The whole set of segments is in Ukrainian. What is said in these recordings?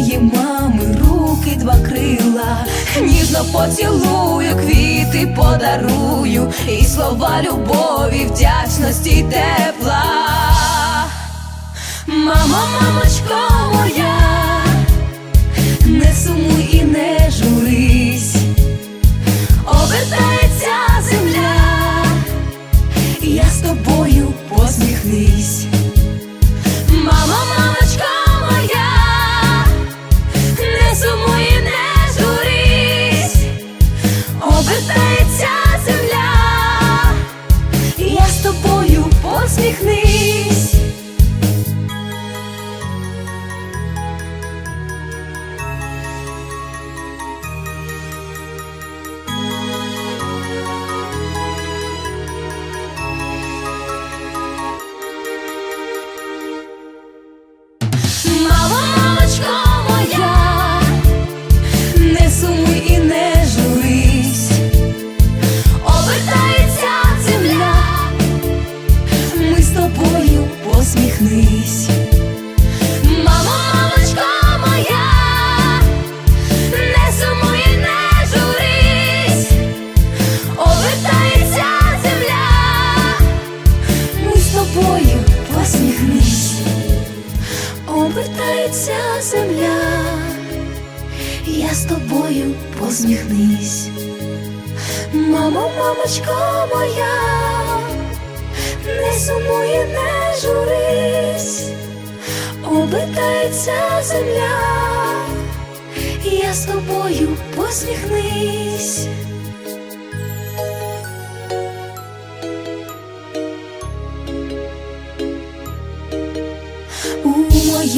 моєї мами руки два крила, ніжно поцілую, квіти подарую, і слова любові, вдячності тепла. Мамо, мамочко тобою Обертається земля, я з тобою посміхнись. Мамо, мамочко моя, не сумуй не журись, обертається земля, я з тобою посміхнись.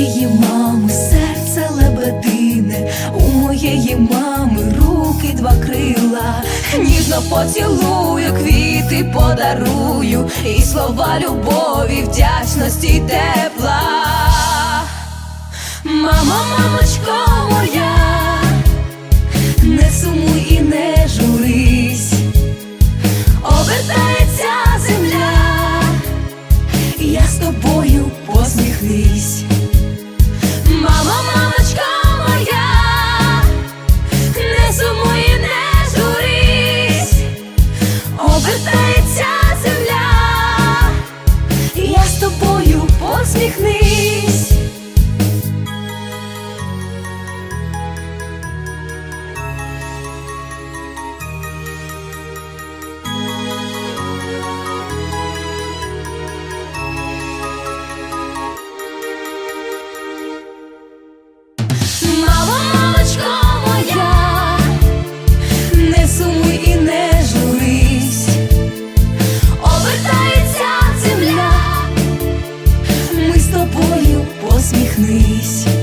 Моєї мами серце лебедине, у моєї мами руки два крила, ніжно поцілую, квіти подарую, і слова любові, вдячності й тепла. Мамо, мамочко моя, обертається земля, посміхнись.